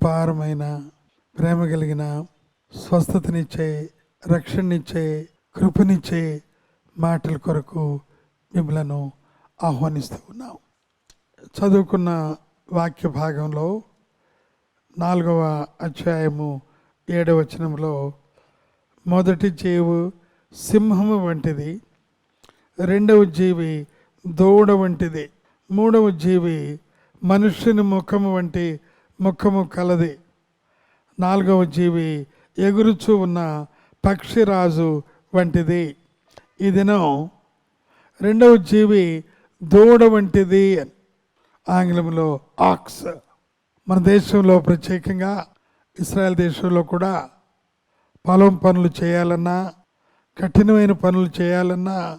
అపారమైన ప్రేమ కలిగిన స్వస్థతనిచ్చే రక్షణనిచ్చే కృపనిచ్చే మాటల కొరకు మిమ్మలను ఆహ్వానిస్తూ ఉన్నాం. చదువుకున్న వాక్య భాగంలో నాలుగవ అధ్యాయము ఏడవచనంలో మొదటి జీవు సింహము వంటిది రెండవ జీవి దూడ వంటిది మూడవ జీవి మనుష్యుని ముఖము వంటి ముఖము కలది. నాలుగవ జీవి ఎగురుచూ ఉన్న పక్షిరాజు వంటిది. ఈ దినం రెండవ జీవి దూడ వంటిది అని ఆంగ్లంలో ఆక్స్. మన దేశంలో ప్రత్యేకంగా ఇస్రాయల్ దేశంలో కూడా పొలం పనులు చేయాలన్నా కఠినమైన పనులు చేయాలన్నా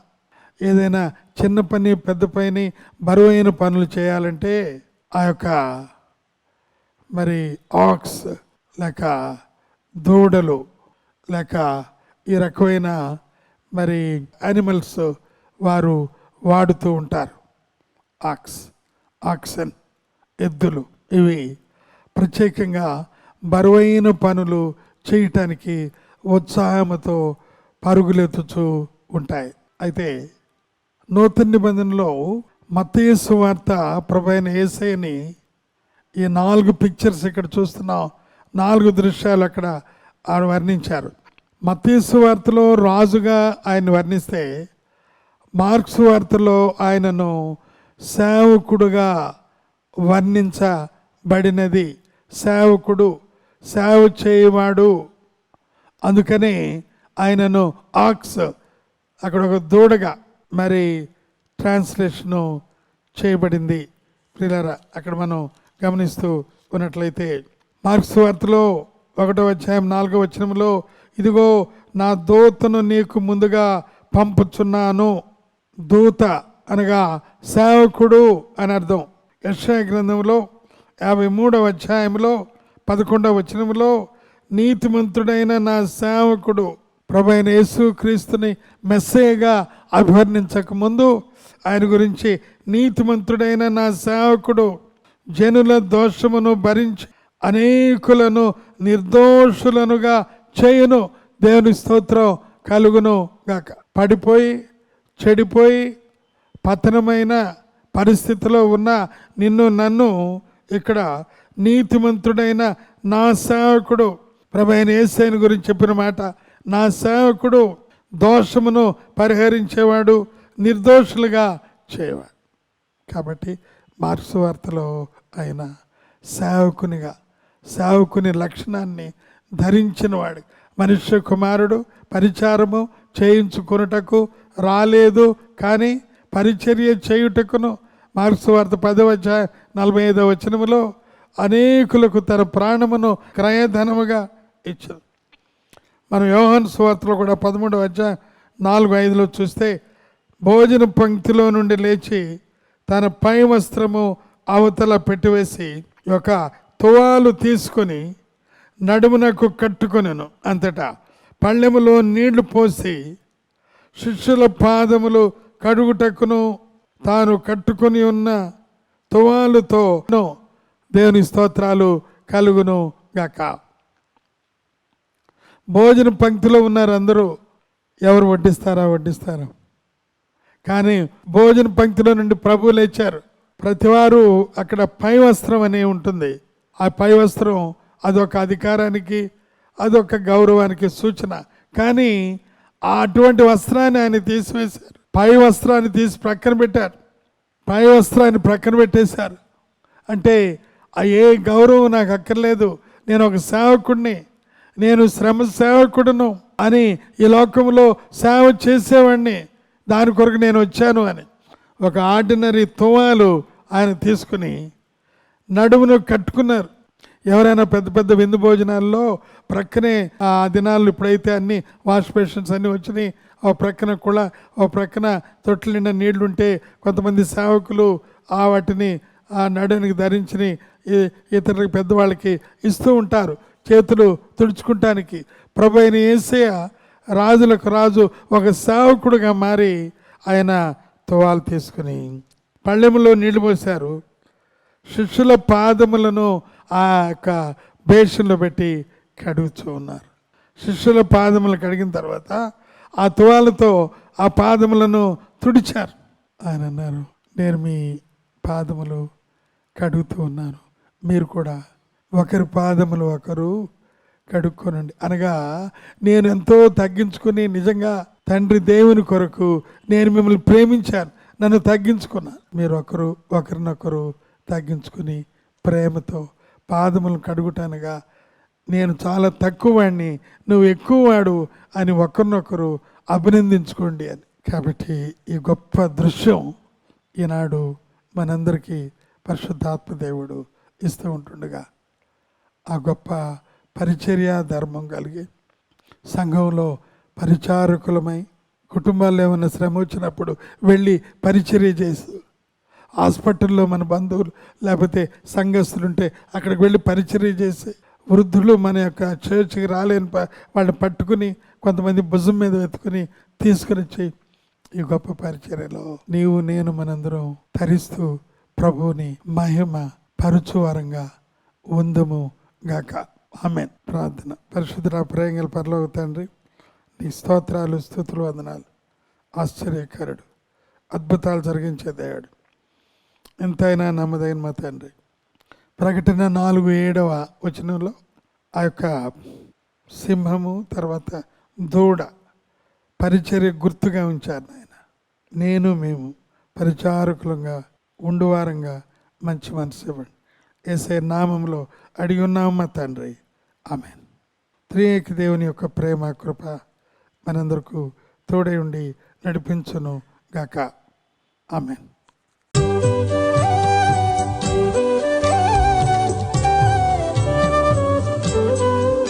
ఏదైనా చిన్న పని పెద్ద పని బరువైన పనులు చేయాలంటే ఆ యొక్క మరి ఆక్స్ లేక దూడలు లేక ఈ రకమైన మరి యానిమల్స్ వారు వాడుతూ ఉంటారు. ఆక్స్ ఆక్సన్ ఎద్దులు ఇవి ప్రత్యేకంగా బరువైన పనులు చేయటానికి ఉత్సాహంతో పరుగులెత్తుచూ ఉంటాయి. అయితే నూతన నిబంధనలో మత్తయేసు వార్త ప్రభైన ఏసైని ఈ నాలుగు పిక్చర్స్ ఇక్కడ చూస్తున్నాం నాలుగు దృశ్యాలు అక్కడ ఆయన వర్ణించారు. మతీసు వార్తలో రాజుగా ఆయన వర్ణిస్తే మార్క్స్ వార్తలో ఆయనను సేవకుడుగా వర్ణించబడినది. సేవకుడు సేవ చేయవాడు. అందుకని ఆయనను ఆక్స్ అక్కడ ఒక దూడగా మరి ట్రాన్స్లేషను చేయబడింది. ప్రియులారా అక్కడ మనం గమనిస్తూ ఉన్నట్లయితే మార్క్స్ వార్తలో ఒకటో అధ్యాయం నాలుగో వచనంలో ఇదిగో నా దూతను నీకు ముందుగా పంపుచున్నాను. దూత అనగా సేవకుడు అని అర్థం. యక్షయ గ్రంథంలో యాభై మూడవ అధ్యాయంలో పదకొండవ వచనంలో నీతిమంతుడైన నా సేవకుడు ప్రభు అయిన యేసు క్రీస్తుని మెస్సేగా అభివర్ణించక ముందు ఆయన గురించి నీతిమంతుడైన నా సేవకుడు జనుల దోషమును భరించి అనేకులను నిర్దోషులనుగా చేయును. దేవుని స్తోత్రం కలుగును గాక. పడిపోయి చెడిపోయి పతనమైన పరిస్థితిలో ఉన్న నిన్ను నన్ను ఇక్కడ నీతిమంతుడైన నా సేవకుడు ప్రభైన ఏసైని గురించి చెప్పిన మాట. నా సేవకుడు దోషమును పరిహరించేవాడు నిర్దోషులుగా చేయవాడు. కాబట్టి మార్క్స్ వార్తలో ఆయన సేవకునిగా సేవకుని లక్షణాన్ని ధరించినవాడు. మనుష్య కుమారుడు పరిచారము చేయించుకున్నటకు రాలేదు కానీ పరిచర్య చేయుటకును మార్క్స్ వార్త పదవ నలభై ఐదవ వచనములో అనేకులకు తన ప్రాణమును క్రయధనముగా ఇచ్చారు మనం యోహన్ సువార్తలో కూడా పదమూడవ వచ్చ నాలుగు ఐదులో చూస్తే భోజన పంక్తిలో నుండి లేచి తన పై వస్త్రము అవతల పెట్టివేసి ఒక తువాలు తీసుకొని నడుమునకు కట్టుకొనెను అంతటా. పళ్ళెములో నీళ్ళు పోసి శిష్యుల పాదములు కడుగుటకును తాను కట్టుకొని ఉన్న తువాలుతో దేవుని స్తోత్రాలు కలుగును గాక. భోజన పంక్తిలో ఉన్నారు అందరూ ఎవరు వడ్డిస్తారా? వడ్డిస్తారు. కానీ భోజన పంక్తిలో నుండి ప్రభు లేచారు. ప్రతివారు అక్కడ పై వస్త్రం అనే ఉంటుంది. ఆ పై వస్త్రం అదొక అధికారానికి అదొక గౌరవానికి సూచన. కానీ ఆ అటువంటి వస్త్రాన్ని ఆయన తీసివేశారు. పై వస్త్రాన్ని తీసి ప్రక్కన పెట్టారు. పై వస్త్రాన్ని ప్రక్కన పెట్టేశారు. అంటే ఆ ఏ గౌరవం నాకు అక్కర్లేదు. నేను ఒక సేవకుడిని నేను శ్రమ సేవకుడును అని ఈ లోకంలో సేవ చేసేవాడిని దాని కొరకు నేను వచ్చాను అని. ఒక ఆర్డినరీ తువాలు ఆయన తీసుకుని నడుమును కట్టుకున్నారు. ఎవరైనా పెద్ద పెద్ద విందు భోజనాల్లో ప్రక్కనే ఆ దినాలు ఇప్పుడైతే అన్ని వాష్ బేషన్స్ అన్నీ వచ్చినాయి. ఆ ప్రక్కన కూడా ఒక ప్రక్కన తొట్ల నిండా నీళ్ళుంటే కొంతమంది సేవకులు ఆ వాటిని ఆ నడునికి ధరించిన ఇతరులకు పెద్దవాళ్ళకి ఇస్తూ ఉంటారు. చేతులు తుడుచుకుంటానికి. ప్రభు అయిన ఏసయ రాజులకు రాజు ఒక సేవకుడుగా మారి ఆయన తువాలు తీసుకుని పళ్ళెములో నీళ్ళు పోశారు. శిష్యుల పాదములను ఆ యొక్క బేషన్లో పెట్టి కడుగుతూ ఉన్నారు. శిష్యుల పాదములు కడిగిన తర్వాత ఆ తువాలతో ఆ పాదములను తుడిచారు. ఆయన అన్నారు నేను మీ పాదములు కడుగుతూ ఉన్నాను. మీరు కూడా ఒకరి పాదములు ఒకరు కడుక్కోనండి. అనగా నేను ఎంతో తగ్గించుకుని నిజంగా తండ్రి దేవుని కొరకు నేను మిమ్మల్ని ప్రేమించాను. నన్ను తగ్గించుకున్నాను మీరు ఒకరు ఒకరినొకరు తగ్గించుకుని ప్రేమతో పాదములను కడుగుటానుగా. నేను చాలా తక్కువ వాడిని నువ్వు ఎక్కువ వాడు అని ఒకరినొకరు అభినందించుకోండి అని. కాబట్టి ఈ గొప్ప దృశ్యం ఈనాడు మనందరికీ పరిశుద్ధాత్మ దేవుడు ఇస్తూ ఉంటుండగా ఆ గొప్ప పరిచర్య ధర్మం కలిగి సంఘంలో పరిచారకులమై కుటుంబాల్లో ఏమైనా శ్రమ వచ్చినప్పుడు వెళ్ళి పరిచర్య చేస్తూ హాస్పిటల్లో మన బంధువులు లేకపోతే సంఘస్థులు ఉంటే అక్కడికి వెళ్ళి పరిచర్య చేసి వృద్ధులు మన యొక్క చర్చికి రాలేని ప- వాళ్ళని పట్టుకుని కొంతమంది భుజం మీద వెతుకుని తీసుకుని వచ్చి ఈ గొప్ప పరిచర్యలో నీవు నేను మనందరం తరిస్తూ ప్రభువుని మహిమ పరుచువారంగా ఉందము గాక. ఆమెన్. ప్రార్థన. పరిశుద్ధ ప్రేంగల పరలోక తండ్రి నీ స్తోత్రాలు స్థుతులు వందనాలు. ఆశ్చర్యకరుడు. అద్భుతాలు జరిగించే దేవుడు. ఎంతైనా నమ్మదైన మా తండ్రి. ప్రకటన నాలుగు ఏడవ వచనంలో ఆ యొక్క సింహము తర్వాత దూడ పరిచర్య గుర్తుగా ఉంచారు నాయన. నేను మేము పరిచారకులంగా ఉండువారంగా మంచి మనసు ఇవ్వండి. ఏసే నామంలో అడిగి ఉన్నాము మా తండ్రి. ఆమె త్రియేక దేవుని యొక్క ప్రేమ కృప మనందరకు తోడై ఉండి నడిపించును గాక. ఆమెన్.